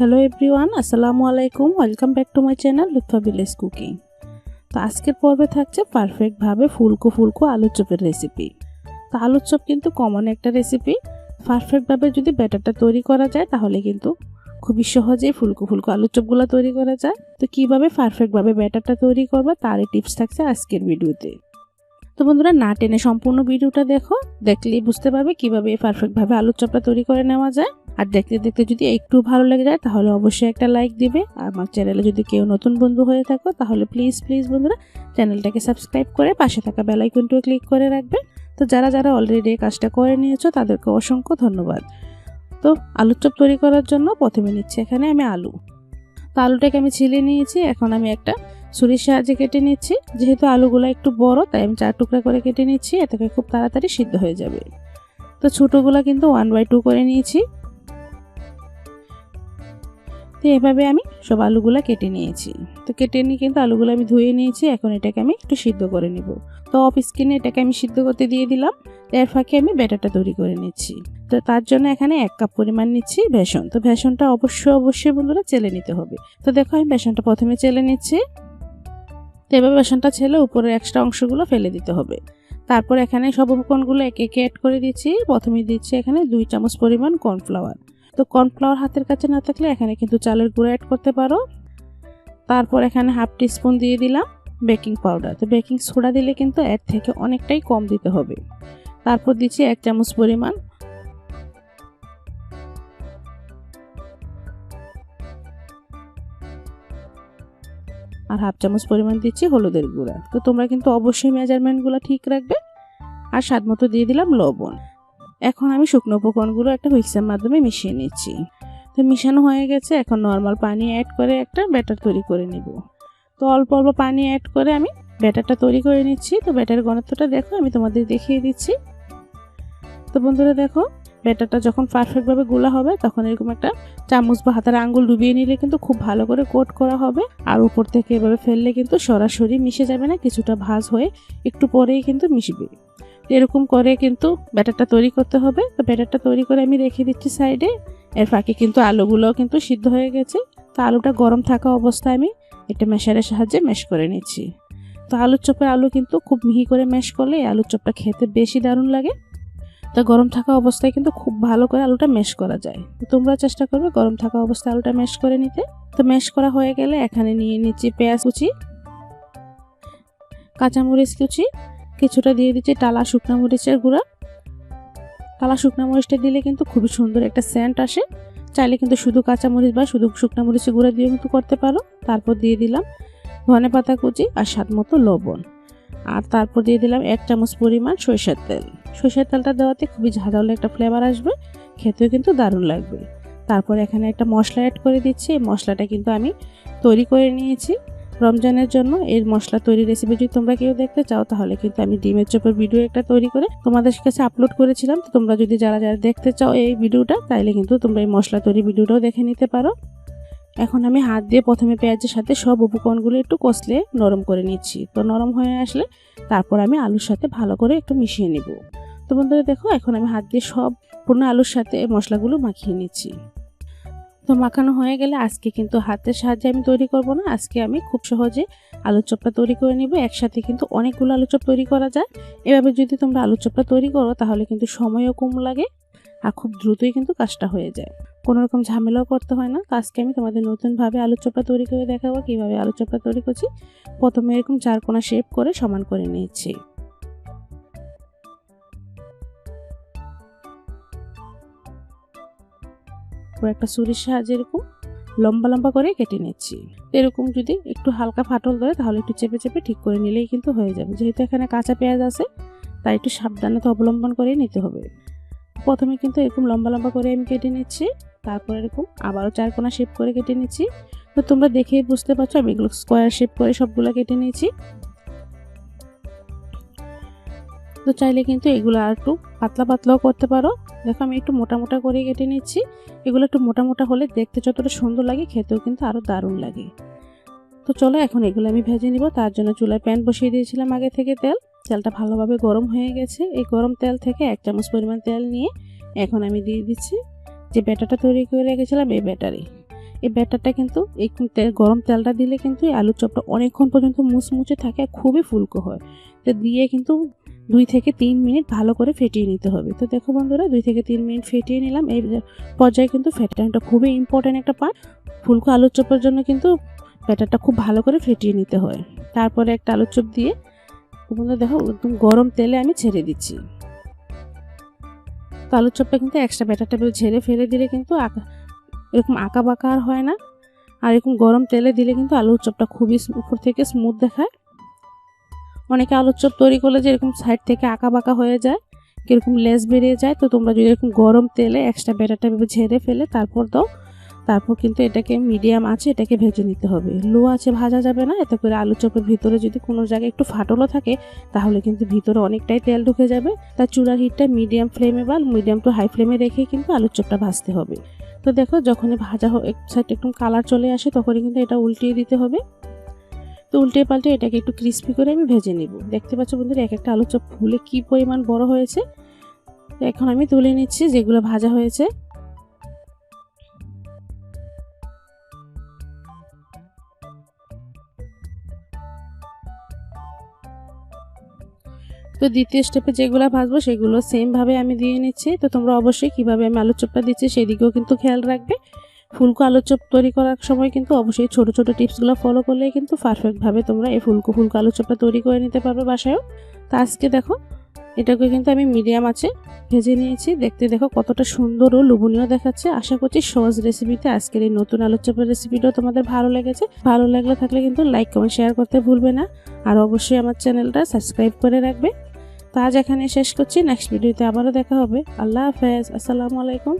Hello everyone আসসালামু আলাইকুম welcome back to my channel Lutfa village cooking তো আজকের পর্বে থাকছে পারফেক্টভাবে ফুলকো ফুলকো আলুর চপের রেসিপি তো আলুর চপ কিন্তু কমন একটা রেসিপি পারফেক্টভাবে যদি ব্যাটারটা তৈরি করা যায়, তাহলে কিন্তু খুবই সহজেই ফুলকো ফুলকো আলুর চপগুলো তৈরি করা যায়। তো কীভাবে পারফেক্টভাবে ব্যাটারটা তৈরি করবে, তারই টিপস থাকছে আজকের ভিডিওতে তো বন্ধুরা, না টেনে সম্পূর্ণ ভিডিওটা দেখো, দেখলেই বুঝতে পারবে কীভাবে পারফেক্টভাবে আলুর চপটা তৈরি করে নেওয়া যায়। আর দেখতে দেখতে যদি একটু ভালো লেগে যায়, তাহলে অবশ্যই একটা লাইক দিবে। আর আমার চ্যানেলে যদি কেউ নতুন বন্ধু হয়ে থাকো, তাহলে প্লিজ প্লিজ বন্ধুরা চ্যানেলটাকে সাবস্ক্রাইব করে পাশে থাকা বেলাইকনটিও ক্লিক করে রাখবে। তো যারা যারা অলরেডি এই কাজটা করে নিয়েছো, তাদেরকে অসংখ্য ধন্যবাদ। তো আলুর চপ তৈরি করার জন্য প্রথমে নিচ্ছি এখানে আমি আলু। তো আলুটাকে আমি ছিলে নিয়েছি, এখন আমি একটা ছুরির সাহায্যে কেটে নিচ্ছি। যেহেতু আলুগুলো একটু বড়, তাই আমি চার টুকরা করে কেটে নিচ্ছি এতে খুব তাড়াতাড়ি সিদ্ধ হয়ে যাবে। তো ছোটোগুলো কিন্তু ওয়ান বাই টু করে নিয়েছি। তো এভাবে আমি সব আলুগুলো কেটে নিয়েছি। তো কেটে নিয়ে কিন্তু আলুগুলো আমি ধুয়ে নিয়েছি, এখন এটাকে আমি একটু সিদ্ধ করে নিব। তো অফ স্কিনে এটাকে আমি সিদ্ধ করতে দিয়ে দিলাম এর ফাঁকে আমি ব্যাটারটা তৈরি করে নিচ্ছি। তো তার জন্য এখানে এক কাপ পরিমাণ নিচ্ছি বেসন। তো বেসনটা অবশ্যই অবশ্যই বন্ধুরা চেলে নিতে হবে। তো দেখো আমি বেসনটা প্রথমে চেলে নিচ্ছি। তো এভাবে বেসনটা ছেলে উপরের এক্সট্রা অংশগুলো ফেলে দিতে হবে। তারপর এখানে সব উপকরণগুলো একে একে অ্যাড করে দিচ্ছি। প্রথমে দিচ্ছি এখানে দুই চামচ পরিমাণ কর্নফ্লাওয়ার তো কর্নফ্লাওয়ার হাতের কাছে না থাকলে এখানে কিন্তু চালের গুঁড়ো অ্যাড করতে পারো। তারপর এখানে হাফ টিস্পুন দিয়ে দিলাম বেকিং পাউডার তো বেকিং সোডা দিলে কিন্তু এর থেকে অনেকটাই কম দিতে হবে। তারপর দিচ্ছি এক চামচ পরিমাণ আর হাফ চামচ পরিমাণ দিচ্ছি হলুদের গুঁড়া। তো তোমরা কিন্তু অবশ্যই মেজারমেন্টগুলো ঠিক রাখবে। আর স্বাদ মতো দিয়ে দিলাম লবণ। এখন আমি শুকনো উপকরণগুলো একটা মিক্সার মাধ্যমে মিশিয়ে নিচ্ছি। তো মিশানো হয়ে গেছে, এখন নর্মাল পানি অ্যাড করে একটা ব্যাটার তৈরি করে নিব। তো অল্প অল্প পানি অ্যাড করে আমি ব্যাটারটা তৈরি করে নিচ্ছি। তো ব্যাটার ঘনত্বটা দেখো, আমি তোমাদের দেখিয়ে দিচ্ছি। তো বন্ধুরা দেখো, ব্যাটারটা যখন পারফেক্টভাবে গোলা হবে, তখন এরকম একটা চামচ বা হাতের আঙ্গুল ডুবিয়ে নিলে কিন্তু খুব ভালো করে কোট করা হবে। আর উপর থেকে এভাবে ফেললে কিন্তু সরাসরি মিশে যাবে না, কিছুটা ভাজ হয়ে একটু পরেই কিন্তু মিশবে। এরকম করে কিন্তু ব্যাটারটা তৈরি করতে হবে। তো ব্যাটারটা তৈরি করে আমি রেখে দিচ্ছি সাইডে এর ফাঁকে কিন্তু আলুগুলোও কিন্তু সিদ্ধ হয়ে গেছে। তো আলুটা গরম থাকা অবস্থায় আমি এটা মেশারের সাহায্যে ম্যাশ করে নিচ্ছি। তো আলুর চপে আলু কিন্তু খুব মিহি করে ম্যাশ করলে এই আলুর চপটা খেতে বেশি দারুণ লাগে। তো গরম থাকা অবস্থায় কিন্তু খুব ভালো করে আলুটা ম্যাশ করা যায়। তো তোমরা চেষ্টা করবে গরম থাকা অবস্থায় আলুটা ম্যাশ করে নিতে। তো ম্যাশ করা হয়ে গেলে এখানে নিয়ে নিচ্ছি পেঁয়াজ কুচি, কাঁচামরিচ কুচি কিছুটা দিয়ে দিচ্ছি টালা শুকনো মরিচের গুঁড়া। টালা শুকনো মরিচটা দিলে কিন্তু খুবই সুন্দর একটা সেন্ট আসে। চাইলে কিন্তু শুধু কাঁচামরিচ বা শুধু শুকনো মরিচের গুঁড়া দিয়েও কিন্তু করতে পারো। তারপর দিয়ে দিলাম ধনে পাতা কুচি আর স্বাদ মতো লবণ। আর তারপর দিয়ে দিলাম এক চামচ পরিমাণ সরিষার তেল। সরিষার তেলটা দেওয়াতে খুবই ঝাঁঝালো একটা ফ্লেভার আসবে, খেতেও কিন্তু দারুণ লাগবে। তারপর এখানে একটা মশলা অ্যাড করে দিচ্ছি। এই মশলাটা কিন্তু আমি তৈরি করে নিয়েছি। রমজানের জন্য এর মশলা তৈরি রেসিপি যদি তোমরা কেউ দেখতে চাও, তাহলে কিন্তু আমি ডিমের চপের ভিডিও একটা তৈরি করে তোমাদের কাছে আপলোড করেছিলাম। তো তোমরা যদি যারা যারা দেখতে চাও এই ভিডিওটা তাইলে কিন্তু তোমরা এই মশলা তৈরি ভিডিওটাও দেখে নিতে পারো। এখন আমি হাত দিয়ে প্রথমে পেঁয়াজের সাথে সব উপকরণগুলো একটু কষলে নরম করে নিচ্ছি। তো নরম হয়ে আসলে তারপর আমি আলুর সাথে ভালো করে একটু মিশিয়ে নিব। তো বন্ধুরা দেখো, এখন আমি হাত দিয়ে সব পূর্ণ আলুর সাথে মশলাগুলো মাখিয়ে নিচ্ছি। তো মাখানো হয়ে গেলে আজকে কিন্তু হাতের সাহায্যে আমি তৈরি করব না। আজকে আমি খুব সহজে আলুর চপটা তৈরি করে নিব। একসাথে কিন্তু অনেকগুলো আলুর চপ তৈরি করা যায়। এভাবে যদি তোমরা আলুর চপটা তৈরি করো, তাহলে কিন্তু সময়ও কম লাগে আর খুব দ্রুতই কিন্তু কাজটা হয়ে যায়। কোনো রকম ঝামেলাও করতে হয় না। আজকে আমি তোমাদের নতুনভাবে আলুর চপটা তৈরি করে দেখাবো, কীভাবে আলুর চপটা তৈরি করছি। প্রথমে এরকম চারকোনা শেপ করে সমান করে নিয়েছি। পুরো একটা ছুরির সাহায্যে এরকম লম্বা লম্বা করে কেটে নিচ্ছি। এরকম যদি একটু হালকা ফাটল ধরে তাহলে একটু চেপে চেপে ঠিক করে নিলেই কিন্তু হয়ে যাবে। যেহেতু এখানে কাঁচা পেঁয়াজ আছে, তাই একটু সাবধানতা অবলম্বন করে নিতে হবে। প্রথমে কিন্তু এরকম লম্বা লম্বা করে আমি কেটে নিচ্ছি, তারপর এরকম আবারও চারকোনা শেপ করে কেটে নিচ্ছি। তো তোমরা দেখেই বুঝতে পারছ, আমি এগুলো স্কোয়ার শেপ করে সবগুলো কেটে নিয়েছি। তো চাইলে কিন্তু এগুলো আর একটু পাতলা পাতলাও করতে পারো। দেখো আমি একটু মোটা মোটা করে কেটে নিচ্ছি। এগুলো একটু মোটা মোটা হলে দেখতে যতটা সুন্দর লাগে, খেতেও কিন্তু আরও দারুণ লাগে। তো চলো এখন এগুলো আমি ভেজে নিব। তার জন্য চুলায় প্যান বসিয়ে দিয়েছিলাম আগে থেকে তেল। তেলটা ভালোভাবে গরম হয়ে গেছে। এই গরম তেল থেকে এক চামচ পরিমাণ তেল নিয়ে এখন আমি দিয়ে দিচ্ছি। যে ব্যাটারটা তৈরি করে রেখেছিলাম, এই ব্যাটারি। এই ব্যাটারটা কিন্তু এই গরম তেলটা দিলে কিন্তু এই আলুর চপটা অনেকক্ষণ পর্যন্ত মুচমুচে থাকে আর খুবই ফুলকো হয়। তো দিয়ে কিন্তু দুই থেকে তিন মিনিট ভালো করে ফেটিয়ে নিতে হবে। তো দেখো বন্ধুরা, দুই থেকে তিন মিনিট ফেটিয়ে নিলাম। এই পর্যায়ে কিন্তু ফেটানোটা খুবই ইম্পর্ট্যান্ট একটা পার্ট ফুলকো আলুর চপের জন্য কিন্তু ব্যাটারটা খুব ভালো করে ফেটিয়ে নিতে হয়। তারপরে একটা আলুর চপ দিয়ে বন্ধু দেখো, একদম গরম তেলে আমি ছেড়ে দিচ্ছি। তো আলুর চপটা কিন্তু এক্সট্রা ব্যাটারটা ঝেড়ে ফেলে দিলে কিন্তু এরকম আঁকা বাঁকা আর হয় না। আর এরকম গরম তেলে দিলে কিন্তু আলুর চপটা খুবই উপর থেকে স্মুথ দেখায়। অনেকে আলুর চপ তৈরি করলে যে এরকম সাইড থেকে আঁকা বাঁকা হয়ে যায়, কীরকম লেস বেরিয়ে যায়, তো তোমরা যদি এরকম গরম তেলে এক্সট্রা ব্যাটারটা ঝেড়ে ফেলে তারপর দাও। তারপর কিন্তু এটাকে মিডিয়াম আছে, এটাকে ভেজে নিতে হবে। লো আছে ভাজা যাবে না, এতে করে আলু চপের ভিতরে যদি কোনো জায়গায় একটু ফাটলও থাকে, তাহলে কিন্তু ভিতরে অনেকটাই তেল ঢুকে যাবে। তার চূড়ার হিটটা মিডিয়াম ফ্লেমে বা মিডিয়াম টু হাই ফ্লেমে রেখে কিন্তু আলুর চপটা ভাজতে হবে। তো দেখো যখনই ভাজা এক সাইড একটু কালার চলে আসে, তখনই কিন্তু এটা উল্টিয়ে দিতে হবে। তো উল্টে পাল্টে এটাকে একটু ক্রিস্পি করে আমি ভেজে নিব। দেখতে পাচ্ছ বন্ধুরা, এক একটা আলুর চপ ফুলে কী পরিমাণ বড় হয়েছে। তো এখন আমি তুলে নিচ্ছি যেগুলো ভাজা হয়েছে। তো দ্বিতীয় স্টেপে যেগুলো ভাজবো সেগুলো সেমভাবে আমি দিয়ে নিচ্ছি। তো তোমরা অবশ্যই কীভাবে আমি আলুর চপটা দিচ্ছি সেদিকেও কিন্তু খেয়াল রাখবে। ফুলকো আলুর চপ তৈরি করার সময় কিন্তু অবশ্যই ছোটো ছোটো টিপসগুলো ফলো করলে কিন্তু পারফেক্টভাবে তোমরা এই ফুলকো ফুলকো আলুর চপটা তৈরি করে নিতে পারবে বাসায়ও। তো আজকে দেখো, এটাকে কিন্তু আমি মিডিয়াম আছে ভেজে নিয়েছি। দেখতে দেখো কতটা সুন্দর ও লোভনীয় দেখাচ্ছে। আশা করছি সহজ রেসিপিতে আজকের এই নতুন আলুর চপের রেসিপিটাও তোমাদের ভালো লেগেছে। ভালো লাগলে থাকলে কিন্তু লাইক কমেন্ট শেয়ার করতে ভুলবে না। আর অবশ্যই আমার চ্যানেলটা সাবস্ক্রাইব করে রাখবে। তো আজ এখানে শেষ করছি। নেক্সট ভিডিওতে আবারও দেখা হবে। আল্লাহ হাফেজ। আসসালামু আলাইকুম।